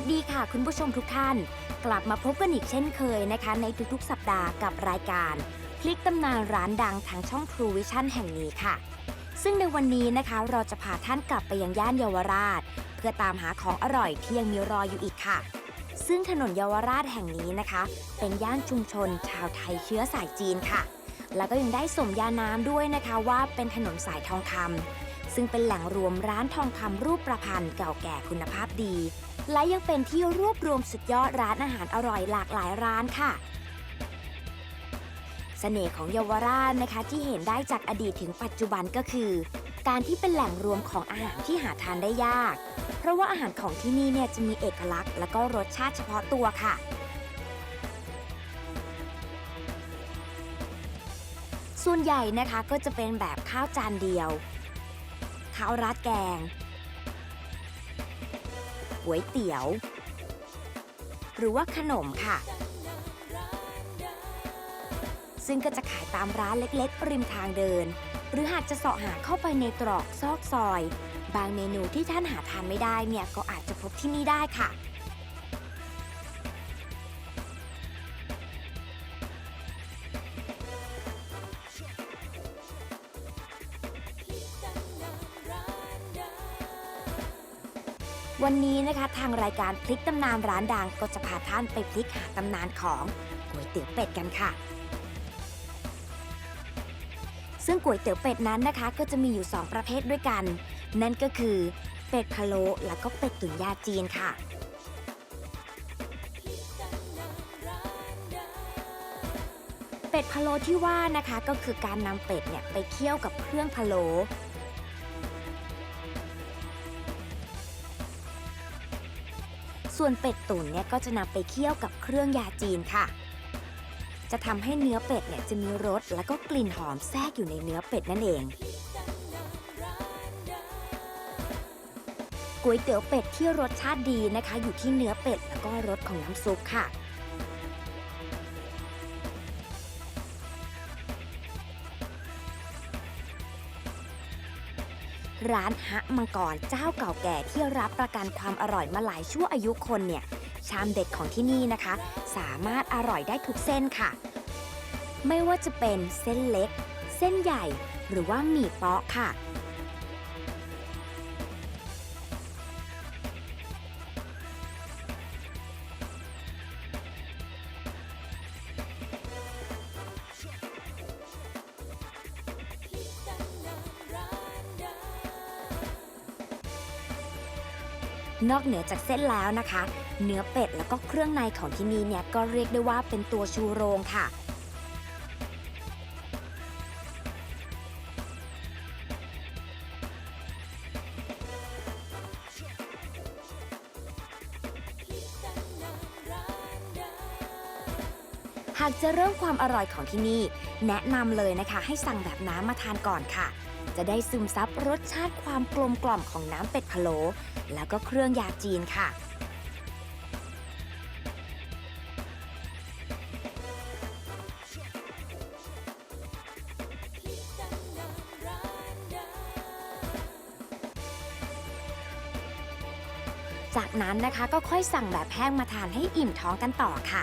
สดีค่ะคุณผู้ชมทุกท่าน กลับมาพบกันอีกเช่นเคยนะคะ ในทุกๆ สัปดาห์กับรายการ พลิกตำนานร้านดังทางช่อง True Vision แห่งนี้ค่ะ ซึ่งในวันนี้นะคะเราจะพาท่านกลับไปยังย่านเยาวราช เพื่อตามหาของอร่อยที่ยังมีรออยู่อีกค่ะ ซึ่งถนนเยาวราชแห่งนี้นะคะ เป็นย่านชุมชน ชาวไทยเชื้อสายจีนค่ะ แล้วก็ยังได้สมญานามด้วยนะคะว่าเป็นถนนสายทองคำ ซึ่งเป็นแหล่งรวมร้านทองคำรูปประพันธ์เก่าแก่คุณภาพดี และยังเป็นที่รวบรวมสุดยอดร้านอาหารอร่อยหลากหลายร้านค่ะเสน่ห์ของเยาวราชนะคะที่เห็นได้จากอดีตถึงปัจจุบันก็คือ การที่เป็นแหล่งรวมของอาหารที่หาทานได้ยาก เพราะว่าอาหารของที่นี่เนี่ยจะมีเอกลักษณ์ และก็รสชาติเฉพาะตัวค่ะ ส่วนใหญ่นะคะก็จะเป็นแบบข้าวจานเดียว ข้าวราดแกงก๋วยเตี๋ยว หรือว่าขนมค่ะ ซึ่งก็จะขายตามร้านเล็กๆ ริมทางเดิน หรือหากจะเสาะหาเข้าไปในตรอกซอกซอย บางเมนูที่ท่านหาทานไม่ได้เนี่ยก็อาจจะพบที่นี่ได้ค่ะ วันนี้นะคะทางรายการพลิกตำนานร้านดังก็จะพาท่านไปพลิกหาตำนานของก๋วยเตี๋ยวเป็ดกันค่ะ ซึ่งก๋วยเตี๋ยวเป็ดนั้นนะคะ ก็จะมีอยู่ 2 ประเภทด้วยกัน นั่นก็คือ เป็ดพะโล้แล้วก็เป็ดตุ๋นยาจีนค่ะเป็ดพะโล้ที่ว่านะคะก็คือการนำเป็ดเนี่ยไปเคี่ยวกับเครื่องพะโล้ ส่วนเป็ดตุ๋นเนี่ยก็จะนำไปเคี่ยวกับเครื่องยาจีนค่ะ จะทำให้เนื้อเป็ดเนี่ยจะมีรสและก็กลิ่นหอมแทรกอยู่ในเนื้อเป็ดนั่นเองก๋วยเตี๋ยวเป็ดที่รสชาติดีนะคะ อยู่ที่เนื้อเป็ดแล้วก็รสของน้ำซุปค่ะ ร้านฮะมังกรเจ้าเก่าแก่ที่รับประกันความอร่อยมาหลายชั่วอายุคนเนี่ย ชามเด็ดของที่นี่นะคะ สามารถอร่อยได้ทุกเส้นค่ะ ไม่ว่าจะเป็นเส้นเล็ก เส้นใหญ่ หรือว่าหมี่เปาะค่ะ นอกเหนือจากเส้นแล้วนะคะ เนื้อเป็ดแล้วก็เครื่องในของที่นี่เนี่ยก็เรียกได้ว่าเป็นตัวชูโรงค่ะ จะเริ่มความอร่อยของที่นี่ แนะนำเลยนะคะ ให้สั่งแบบน้ำมาทานก่อนค่ะ จะได้ซึมซับรสชาติความกลมกล่อมของน้ำเป็ดพะโล้แล้วก็เครื่องยาจีนค่ะ จากนั้นนะคะก็ค่อยสั่งแบบแห้งมาทานให้อิ่มท้องกันต่อค่ะ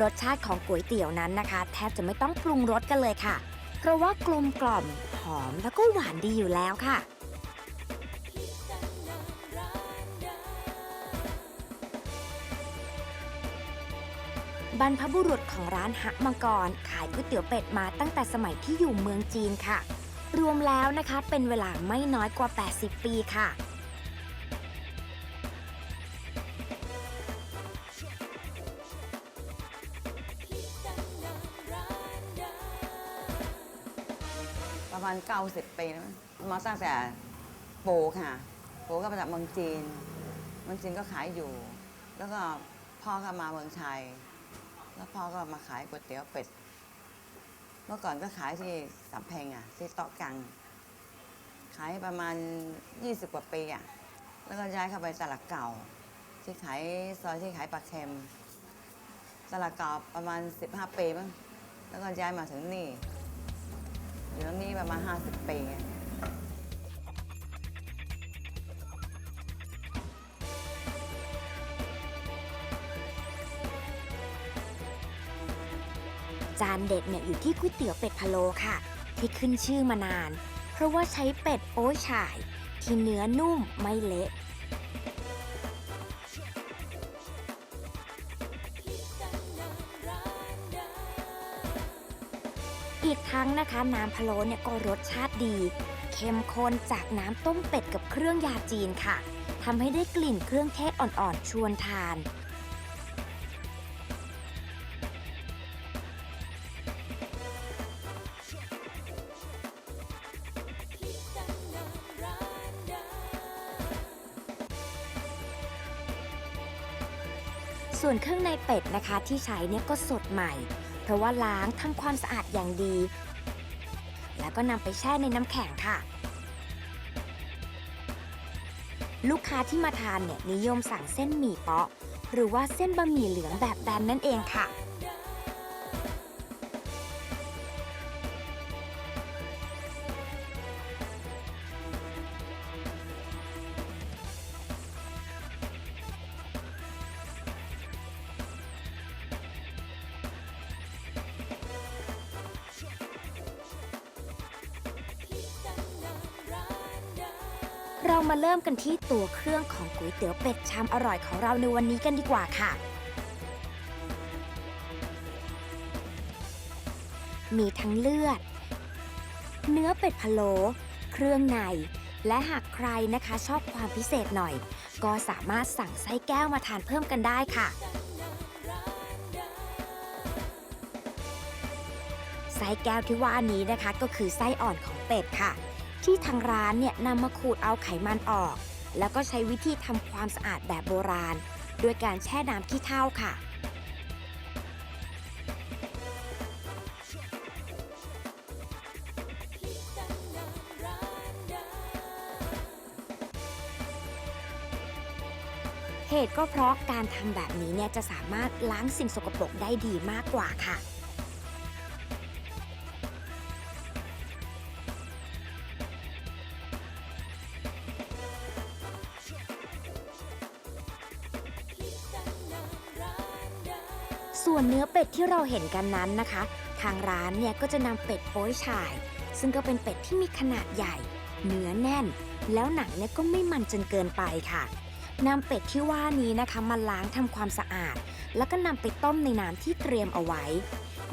รสชาติของก๋วยเตี๋ยวนั้นนะคะ แทบจะไม่ต้องปรุงรสกันเลยค่ะ เพราะว่ากลมกล่อมหอมแล้วก็หวานดีอยู่แล้วค่ะบรรพบุรุษของร้านฮักมังกร ขายก๋วยเตี๋ยวเป็ดมาตั้งแต่สมัยที่อยู่เมืองจีนค่ะ รวมแล้วนะคะเป็นเวลาไม่น้อยกว่า 80 ปีค่ะ ประมาณ90ปีแล้วมาตั้งแต่โปค่ะ โปก็มาจากเมืองจีน เมืองจีนก็ขายอยู่ แล้วก็พ่อก็มาเมืองไทย แล้วพ่อก็มาขายก๋วยเตี๋ยวเป็ด เมื่อก่อนก็ขายที่สำเพ็งอะที่โต๊ะกัง ขายประมาณ 20 กว่าปีอะ แล้วก็ย้ายเข้าไปตลาดเก่า ที่ขายซอยที่ขายปลาเค็มตลาดเก่าประมาณ 15 ปีมั้ง แล้วก็ย้ายมาถึงนี่ เดี๋ยวนี่ประมาณ50ปีจานเด็ดเนี่ยอยู่ที่ก๋วยเตี๋ยวเป็ดพะโล้ค่ะ ที่ขึ้นชื่อมานาน เพราะว่าใช้เป็ดโอ้ช่าย ที่เนื้อนุ่มไม่เละ อีกทั้งนะคะน้ำพะโล้เนี่ยก็รสชาติดี เข้มข้นจากน้ำต้มเป็ดกับเครื่องยาจีนค่ะทำให้ได้กลิ่นเครื่องเทศอ่อนๆชวนทาน ส่วนเครื่องในเป็ดนะคะที่ใช้เนี่ยก็สดใหม่ เพราะว่าล้างทำความสะอาดอย่างดี แล้วก็นำไปแช่ในน้ำแข็งค่ะ ลูกค้าที่มาทานเนี่ยนิยมสั่งเส้นหมี่เปาะ หรือว่าเส้นบะหมี่เหลืองแบบแบนนั่นเองค่ะ เริ่มกันที่ตัวเครื่องของก๋วยเตี๋ยวเป็ดชามอร่อยของเราในวันนี้กันดีกว่าค่ะ มีทั้งเลือด เนื้อเป็ดพะโล้เครื่องใน และหากใครนะคะชอบความพิเศษหน่อย ก็สามารถสั่งไส้แก้วมาทานเพิ่มกันได้ค่ะไส้แก้วที่ว่านี้นะคะก็คือไส้อ่อนของเป็ดค่ะ ที่ทางร้านเนี่ยนำมาขูดเอาไขมันออก แล้วก็ใช้วิธีทำความสะอาดแบบโบราณ ด้วยการแช่น้ำขี้เถ้าค่ะ เหตุก็เพราะการทำแบบนี้เนี่ยจะสามารถล้างสิ่งสกปรกได้ดีมากกว่าค่ะ ส่วนเนื้อเป็ดที่เราเห็นกันนั้นนะคะ ทางร้านเนี่ยก็จะนำเป็ดโป้ยฉ่าย ซึ่งก็เป็นเป็ดที่มีขนาดใหญ่ เนื้อแน่น แล้วหนังเนี่ยก็ไม่มันจนเกินไปค่ะนำเป็ดที่ว่านี้นะคะมาล้างทำความสะอาด แล้วก็นำไปต้มในน้ำที่เตรียมเอาไว้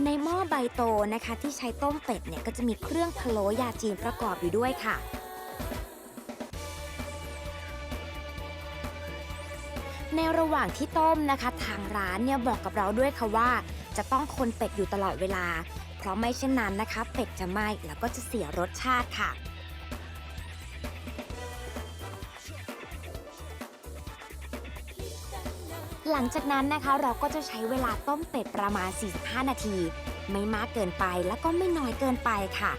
ในหม้อใบโตนะคะที่ใช้ต้มเป็ดเนี่ยก็จะมีเครื่องพะโล้ยาจีนประกอบอยู่ด้วยค่ะ ในระหว่างที่ต้มนะคะ ทางร้านเนี่ยบอกกับเราด้วยค่ะว่า จะต้องคนเป็ดอยู่ตลอดเวลา เพราะไม่เช่นนั้นนะคะ เป็ดจะไหม้แล้วก็จะเสียรสชาติค่ะหลังจากนั้นนะคะเราก็จะใช้เวลาต้มเป็ดประมาณ 45 นาที ไม่มากเกินไปแล้วก็ไม่น้อยเกินไปค่ะ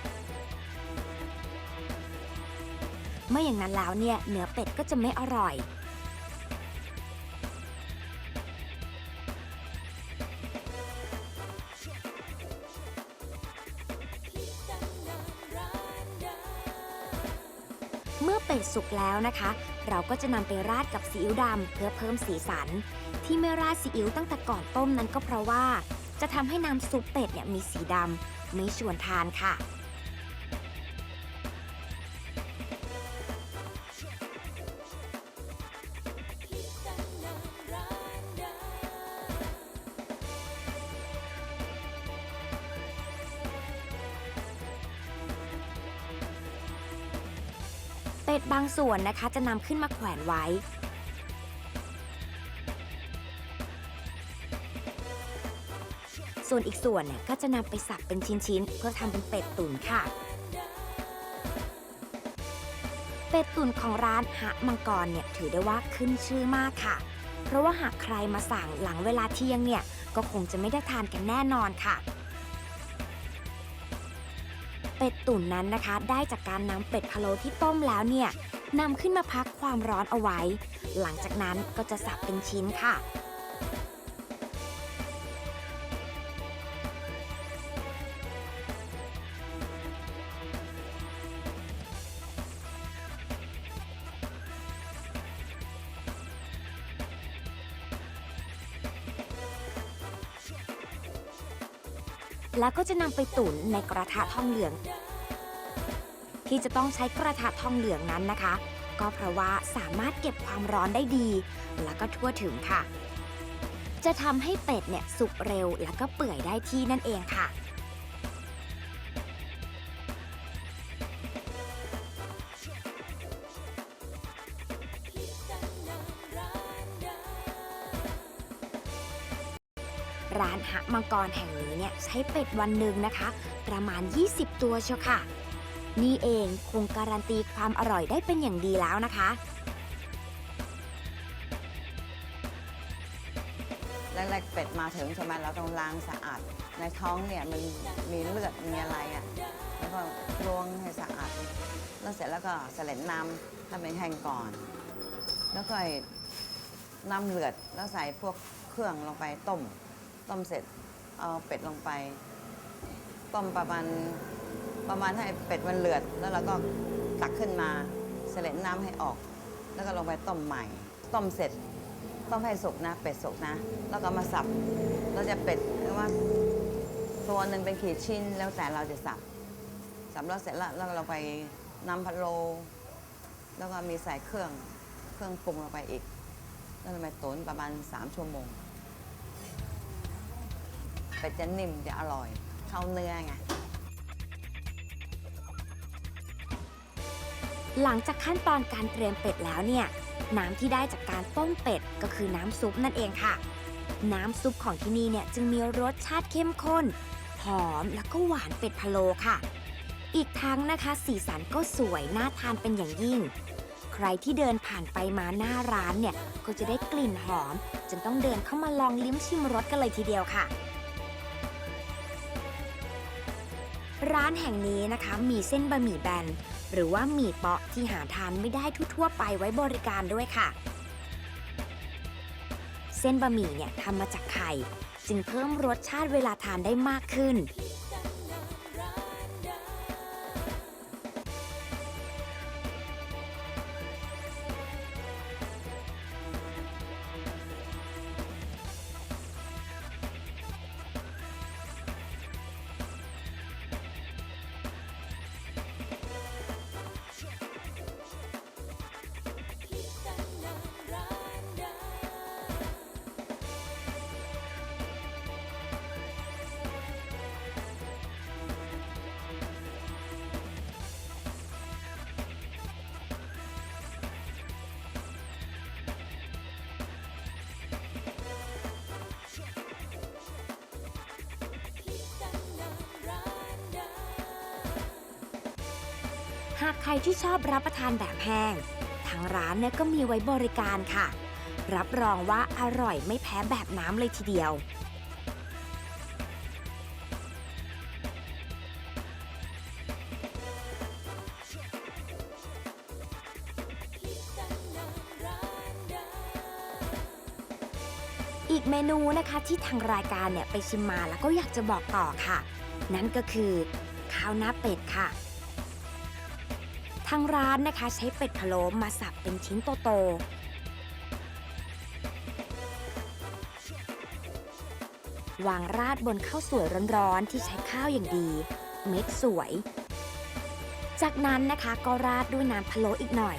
ไม่อย่างนั้นแล้วเนี่ยเนื้อเป็ดก็จะไม่อร่อย สุกแล้วนะคะ เราก็จะนำไปราดกับซีอิ๊วดำเพื่อเพิ่มสีสัน ที่ไม่ราดซีอิ๊วตั้งแต่ก่อนต้มนั้นก็เพราะว่า จะทำให้น้ำซุปเป็ดเนี่ยมีสีดำไม่ชวนทานค่ะ ส่วนนะคะจะนำขึ้นมาแขวนไว้ ส่วนอีกส่วนเนี่ยก็จะนำไปสับเป็นชิ้นๆ เพื่อทำเป็นเป็ดตุ๋นค่ะ เป็ดตุ๋นของร้านหะมังกรเนี่ยถือได้ว่าขึ้นชื่อมากค่ะ เพราะว่าหากใครมาสั่งหลังเวลาเที่ยงเนี่ยก็คงจะไม่ได้ทานกันแน่นอนค่ะเป็ดตุ๋นนั้นนะคะ ได้จากการนำเป็ดพะโล้ที่ต้มแล้วเนี่ย นำขึ้นมาพักความร้อนเอาไว้ หลังจากนั้นก็จะสับเป็นชิ้นค่ะ แล้วก็จะนำไปตุ๋นในกระทะทองเหลือง ที่จะต้องใช้กระทะทองเหลืองนั้นนะคะ ก็เพราะว่าสามารถเก็บความร้อนได้ดี แล้วก็ทั่วถึงค่ะ จะทำให้เป็ดเนี่ยสุกเร็วแล้วก็เปื่อยได้ที่นั่นเองค่ะร้านหะมังกรแห่งนี้เนี่ยใช้เป็ดวันหนึ่งนะคะ ประมาณ 20 ตัวเชียวค่ะ นี่เองคงการันตีความอร่อยได้เป็นอย่างดีแล้วนะคะ แรกๆเป็ดมาถึงใช่ไหมเราต้องล้างสะอาด ในท้องเนี่ยมันมีเลือดมีอะไรอะแล้วก็ล้วงให้สะอาด แล้วเสร็จแล้วก็ใส่น้ำถ้าเป็นแห้งก่อน แล้วก็น้ำเลือดแล้วใส่พวกเครื่องลงไปต้ม ต้มเสร็จเอาเป็ดลงไป ต้มประมาณ ประมาณให้เป็ดมันเลือด แล้วเราก็ตักขึ้นมาเสล็ดน้ำให้ออก แล้วก็ลงไปต้มใหม่ ต้มเสร็จต้มให้สุกนะ เป็ดสุกนะ แล้วก็มาสับเราจะเป็ดหรือว่าตัวหนึ่งเป็นขีดชิ้นแล้วแต่เราจะสับสับแล้วเสร็จแล้วแล้วเราไปน้ำพะโล แล้วก็มีใส่เครื่องเครื่องปรุงลงไปอีก แล้วเราไปตุ๋นประมาณ 3 ชั่วโมงเป็ดจะนิ่มจะอร่อยเข้าเนื้อไง หลังจากขั้นตอนการเตรียมเป็ดแล้วเนี่ย น้ำที่ได้จากการต้มเป็ดก็คือน้ำซุปนั่นเองค่ะ น้ำซุปของที่นี่เนี่ยจึงมีรสชาติเข้มข้น หอมแล้วก็หวานเป็ดพะโลค่ะ อีกทั้งนะคะ สีสันก็สวยน่าทานเป็นอย่างยิ่ง ใครที่เดินผ่านไปมาหน้าร้านเนี่ยก็จะได้กลิ่นหอมจนต้องเดินเข้ามาลองลิ้มชิมรสกันเลยทีเดียวค่ะร้านแห่งนี้นะคะมีเส้นบะหมี่แบน หรือว่าหมี่เปาะที่หาทานไม่ได้ทั่วๆไปไว้บริการด้วยค่ะ เส้นบะหมี่เนี่ยทำมาจากไข่จึงเพิ่มรสชาติเวลาทานได้มากขึ้นากใครที่ชอบรับประทานแบบแห้ง ทางร้านเนี่ยก็มีไว้บริการค่ะ รับรองว่าอร่อยไม่แพ้แบบน้ำเลยทีเดียว อีกเมนูนะคะที่ทางรายการเนี่ยไปชิมมาแล้วก็อยากจะบอกต่อค่ะ นั่นก็คือข้าวหน้าเป็ดค่ะ ทางร้านนะคะใช้เป็ดพะโล้มาสับเป็นชิ้นโตๆวางราดบนข้าวสวยร้อนๆที่ใช้ข้าวอย่างดี เม็ดสวย จากนั้นนะคะก็ราดด้วยน้ำพะโล้อีกหน่อย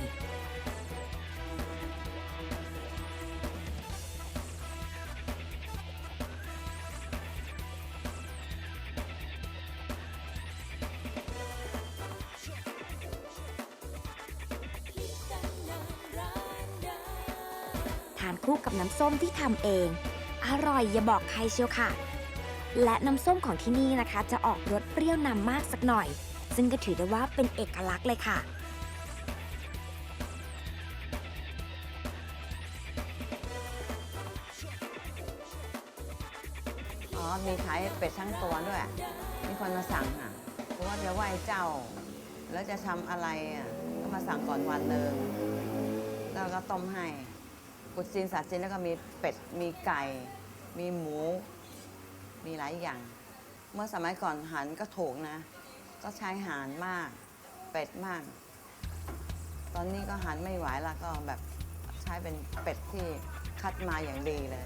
คู่กับน้ำส้มที่ทำเอง อร่อยอย่าบอกใครเชียวค่ะ และน้ำส้มของที่นี่นะคะ จะออกรสเปรี้ยวนำมากสักหน่อย ซึ่งก็ถือได้ว่าเป็นเอกลักษณ์เลยค่ะอ๋อมีขายเป็ดทั้งตัวด้วย มีคนมาสั่งอะเพราะว่าจะไหว้เจ้า แล้วจะทำอะไรอะก็มาสั่งก่อนวันหนึ่งแล้วก็ต้มให้ กุดจีนศาสตร์จีนแล้วก็มีเป็ด มีไก่ มีหมู มีหลายอย่าง เมื่อสมัยก่อนหันก็ถูกนะ ก็ใช้หานมาก เป็ดมาก ตอนนี้ก็หันไม่ไหวแล้วก็แบบใช้เป็นเป็ดที่คัดมาอย่างดีเลย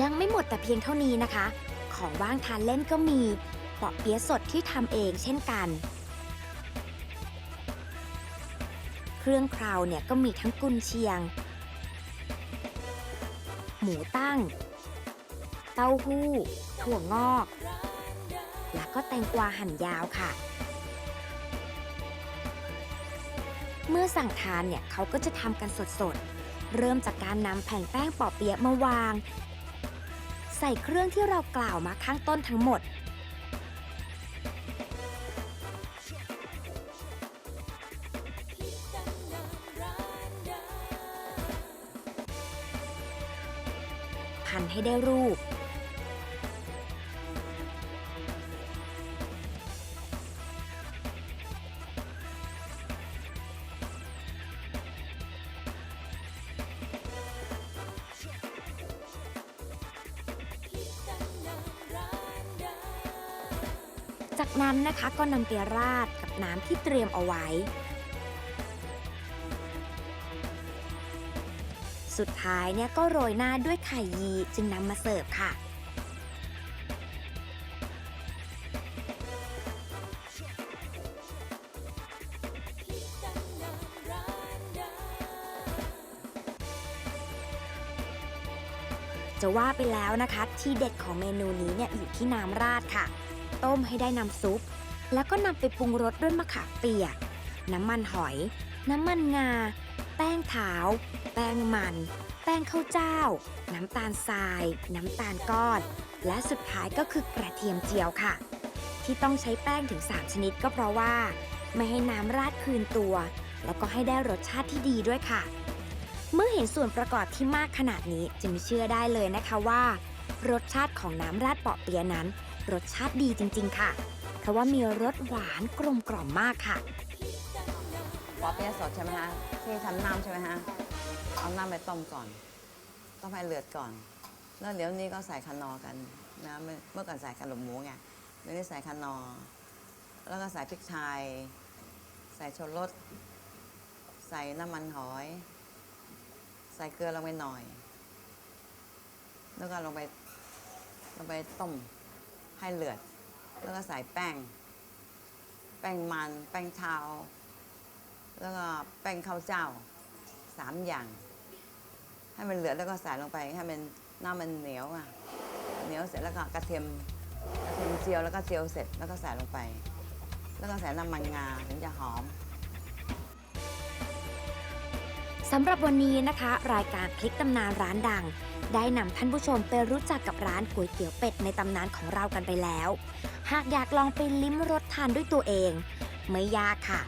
ยังไม่หมดแต่เพียงเท่านี้นะคะ ของว่างทานเล่นก็มีเปาะเปี๊ยะสดที่ทำเองเช่นกัน รื่องคราวเนี่ยก็มีทั้งกุนเชียง หมูตั้ง เต้าหู้ ถั่วงอก แล้วก็แตงกวาหั่นยาวค่ะ เมื่อสั่งทานเนี่ยเขาก็จะทำกันสดๆ เริ่มจากการนำแผ่นแป้งปอเปี๊ยะมาวาง ใส่เครื่องที่เรากล่าวมาข้างต้นทั้งหมด ให้ได้รูป จากนั้นนะคะก็นำไปราดกับน้ำที่เตรียมเอาไว้ สุดท้ายเนี่ยก็โรยหน้าด้วย ไข่ยีจึงนำมาเสิร์ฟค่ะ จะว่าไปแล้วนะคะ ที่เด็ดของเมนูนี้เนี่ยอยู่ที่น้ำราดค่ะ ต้มให้ได้น้ำซุป แล้วก็นำไปปรุงรสด้วยมะขามเปียก น้ำมันหอย น้ำมันงา แป้งขาว แป้งมัน แป้งข้าวเจ้า น้ำตาลทราย น้ำตาลก้อน และสุดท้ายก็คือกระเทียมเจียวค่ะ ที่ต้องใช้แป้งถึง 3 ชนิดก็เพราะว่า ไม่ให้น้ำราดคืนตัว แล้วก็ให้ได้รสชาติที่ดีด้วยค่ะ เมื่อเห็นส่วนประกอบที่มากขนาดนี้จึงเชื่อได้เลยนะคะว่า รสชาติของน้ำราดเปาะเปียะนั้น รสชาติดีจริง ๆ ค่ะ เพราะว่ามีรสหวานกลมกล่อมมากค่ะปอเปี๊ยะสดใช่ไหมฮะที่ทำน้ำใช่ไหมฮะ เอาน้ำไปต้มก่อน ต้มให้เลือดก่อน แล้วเดี๋ยวนี้ก็ใส่คานอร์กันนะเมื่อก่อนใส่กระหล่ำมูไงเดี๋ยวนี้ใส่คานอร์แล้วก็ใส่พริกไทย ใส่ชูรสใส่น้ำมันหอย ใส่เกลือลงไปหน่อย แล้วก็ลงไปลงไปต้มให้เลือด แล้วก็ใส่แป้ง แป้งมัน แป้งเทาแล้วก็แป้งข้าวเจ้าสามอย่าง ให้มันเหลือแล้วก็ใส่ลงไปให้มันน้ำมันเหนียวอะเหนียวเสร็จแล้วก็กระเทียมกระเทียมเจียวแล้วก็เจียวเสร็จแล้วก็ใส่ลงไป แล้วก็ใส่น้ำมันงาถึงจะหอมสำหรับวันนี้นะคะ รายการพลิกตำนานร้านดัง ได้นำท่านผู้ชมไปรู้จักกับร้านก๋วยเตี๋ยวเป็ดในตำนานของเรากันไปแล้ว หากอยากลองไปลิ้มรสทานด้วยตัวเอง ไม่ยากค่ะ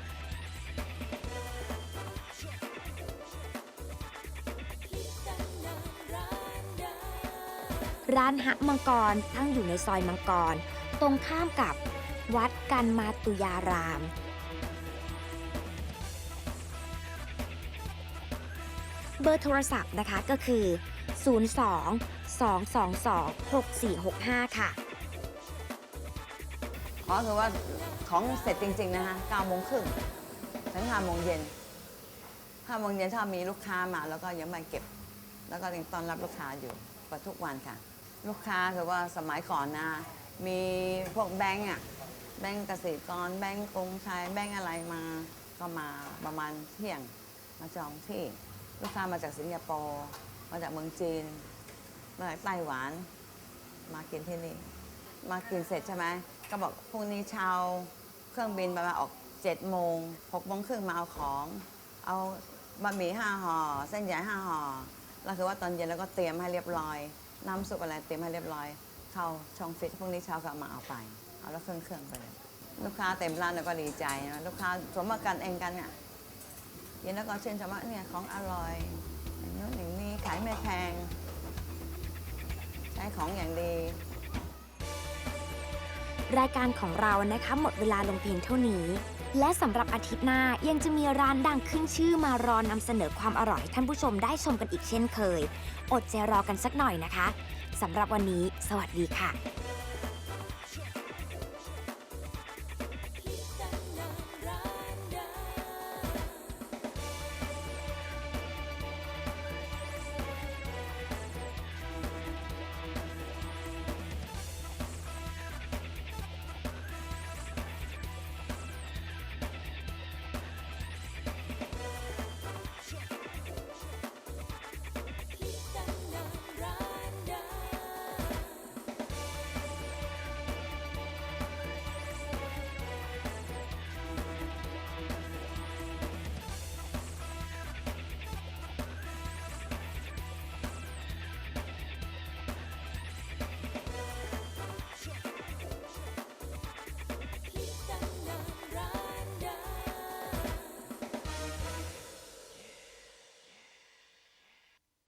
ร้านหะมังกรตั้งอยู่ในซอยมังกร ตรงข้ามกับวัดกันมาตุยาราม เบอร์โทรศัพท์นะคะก็คือ 02 222 6465 ค่ะ ขอคือว่าของเสร็จจริง ๆ นะคะ9โมงครึ่งถึง5โมงเย็น5โมงเย็นถ้ามีลูกค้ามาแล้วก็ยังมาเก็บ แล้วก็ยังต้อนรับลูกค้าอยู่เปิดทุกวันค่ะ ลูกค้าคือว่าสมัยก่อนนะ มีพวกแบงก์อะแบงก์เกษตรกรแบงก์กรุงไทยแบงก์อะไรมาก็มาประมาณเที่ยงมาจองที่ ลูกค้ามาจากสิงคโปร์มาจากเมืองจีน มาจากไต้หวัน มากินที่นี่ มากินเสร็จใช่ไหมก็บอกพรุ่งนี้เช้าเครื่องบินประมาณออก7จ็ดโมงหกโมงครึ่งมาเอาของ เอาบะหมี่ห้าห่อเส้นใหญ่ห้าห่อแล้วคือว่าตอนเย็นเราก็เตรียมให้เรียบร้อย น้ำซุปอะไรเตรียมให้เรียบร้อยเข้าช่องฟิตพรุ่งนี้เช้าก็เอามาเอาไป เอาแล้วเครื่องเครื่องไปเลย ลูกค้าเต็มร้านเราก็ดีใจนะลูกค้าสมมกันเองกันเนี่ยเย็นแล้วก็เช่นชมว่าเนี่ยของอร่อยอย่างนู้นอย่างนี้ขายไม่แพง ใช้ของอย่างดี รายการของเรานะคะหมดเวลาลงเพียงเท่านี้ และสำหรับอาทิตย์หน้ายังจะมีร้านดังขึ้นชื่อมารอนำเสนอความอร่อยให้ท่านผู้ชมได้ชมกันอีกเช่นเคย อดใจรอกันสักหน่อยนะคะสำหรับวันนี้ สวัสดีค่ะ